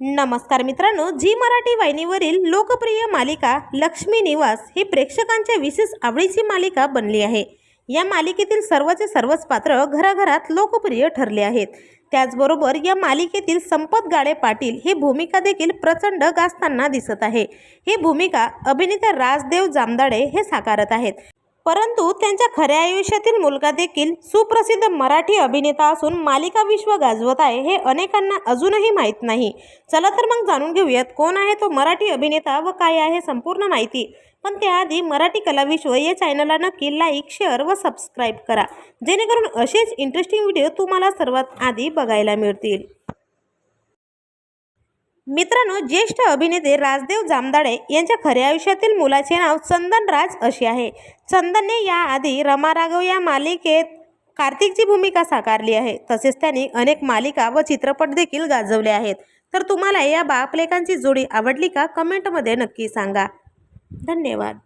नमस्कार मित्रांनो जी मराठी वाहिनीवरील लोकप्रिय मालिका लक्ष्मी निवास ही प्रेक्षकांच्या विशेष आवडीची मालिका बनली आहे. या मालिकेतील सर्वचे सर्वच पात्र घराघरात लोकप्रिय ठरले आहेत. त्याचबरोबर या मालिकेतील संपत गाडे पाटील ही भूमिका देखील प्रचंड गाजताना दिसत आहे. ही भूमिका अभिनेते राजदेव जामदाडे हे साकारत आहेत. परंतु त्यांच्या खऱ्या आयुष्यातील मुलगा देखील सुप्रसिद्ध मराठी अभिनेता असून मालिका विश्व गाजवत आहे हे अनेकांना अजूनही माहीत नाही. चला तर मग जाणून घेऊयात कोण आहे तो मराठी अभिनेता व काय आहे संपूर्ण माहिती. पण त्याआधी मराठी कलाविश्व या चॅनलला नक्की लाईक शेअर व सबस्क्राईब करा. जेणेकरून असेच इंटरेस्टिंग व्हिडिओ तुम्हाला सर्वात आधी बघायला मिळतील. मित्रांनो ज्येष्ठ अभिनेते राजदेव जामदाडे यांच्या खऱ्या आयुष्यातील मुलाचे नाव चंदन राज असे आहे. चंदनने याआधी रमा राघव या मालिकेत कार्तिकची भूमिका साकारली आहे. तसेच त्यांनी अनेक मालिका व चित्रपट देखील गाजवले आहेत. तर तुम्हाला या बापलेखांची जोडी आवडली का? कमेंटमध्ये नक्की सांगा. धन्यवाद.